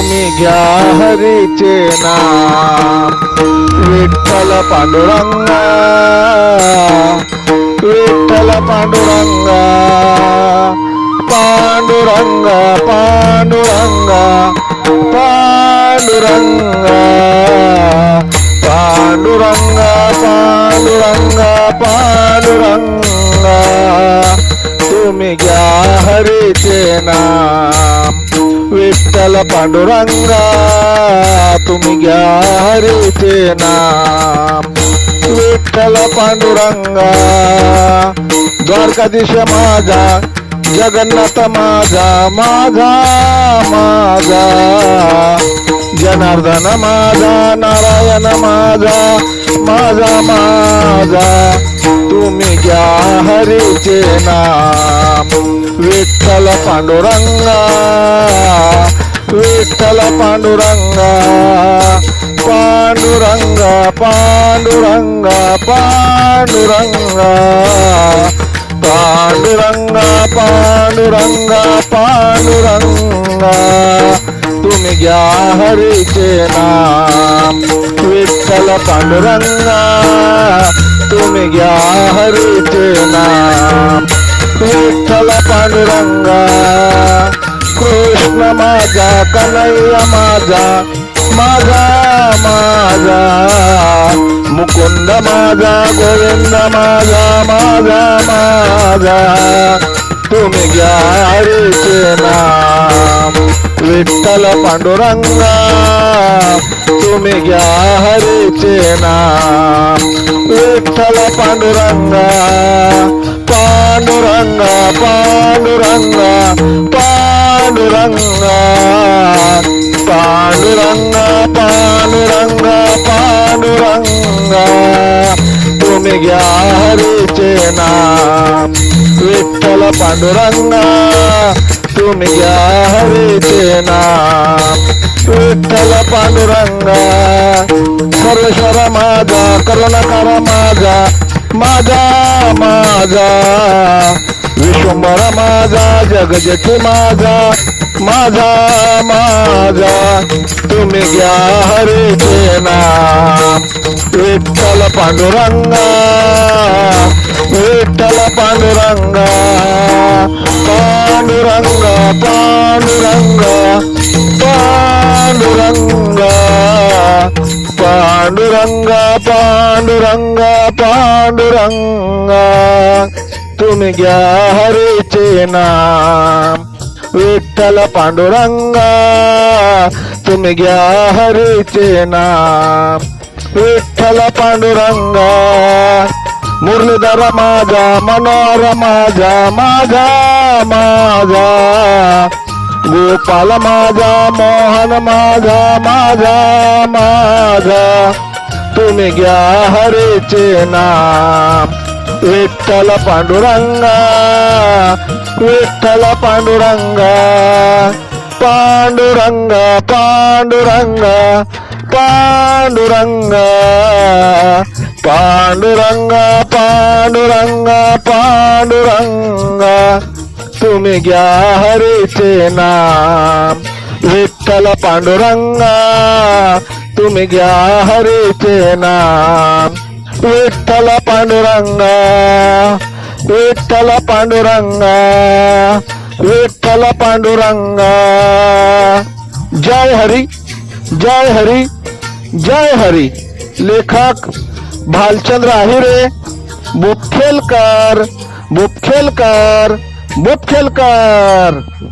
तुम्ही घ्या हरीचे नाम विठ्ठल पांडुरंगा विठ्ठल पांडुरंगा पांडुरंगा पांडुरंगा पांडुरंगा पांडुरंगा पांडुरंगा पांडुरंगा तुम्ही घ्या हरीचे नाम विठ्ठल पांडुरंगा तुम्ही घ्या हरीचे नाम विठ्ठल पांडुरंगा द्वारकाधीश माझा जगन्नाथ माझा माझा माझा जनार्दन माझा नारायण माझा माझा माझा तुम्ही घ्या हरीचे नाम विठ्ठल पांडुरंगा विठ्ठल पांडुरंगा पांडुरंगा पांडुरंगा पांडुरंगा पांडुरंगा पांडुरंगा पांडुरंगा तुम्ही घ्या हरीचे नाम विठ्ठल पांडुरंगा, तुम्ही घ्या हरीचे नाम। विठ्ठल पांडुरंगा, कृष्ण माझा कन्हैया माझा माझा माझा मुकुंद माझा गोविंद माझा माझा माझा तुम्ही हरीचे नाम। विठ्ठल पांडुरंगा तुम्ही घ्या हरीचे नाम विठ्ठल पांडुरंगा पांडुरंगा पांडुरंगा पांडुरंगा पांडुरंगा पांडुरंगा पांडुरंगा तुम्ही घ्या हरीचे नाम विठ्ठल पांडुरंगा तुम्ही घ्या हरीचे नाम विठ्ठल पांडुरंगा सर्वेश्वर माझा करुणाकर माझा माझा माझा. विश्वंभर माझा जगजठी माझा माझा माझा. तुम्ही घ्या हरीचे नाम विठ्ठल पांडुरंगा विठ्ठल पांडुरंगा. पांडुरंग పాండురంగా పాండురంగా పాండురంగా పాండురంగా పాండురంగా. తుమి గ్యాహరే చేనా విఠల పాండురంగా. తుమి గ్యాహరే చేనా విఠల పాండురంగా. మురళీధర మాజా మనోరమాజా మాజా. माझा माझा माझा गोपाल माझा मोहन माझा माझा माझा तुम्ही घ्या हरीचे नाम विठ्ठल पांडुरंगा विठ्ठल पांडुरंगा पांडुरंगा पांडुरंगा पांडुरंगा पांडुरंगा पांडुरंगा पांडुरंगा तुम्ही घ्या हरीचे नाम। विठ्ठल पांडुरंगा तुम्ही घ्या हरीचे नाम। विठ्ठल पांडुरंगा विठ्ठल पांडुरंगा विठ्ठल पांडुरंगा। जय हरी जय हरी जय हरी। लेखक भालचंद्र आहिरे बुपखेलकर बुपखेलकर बहुत खेलकर।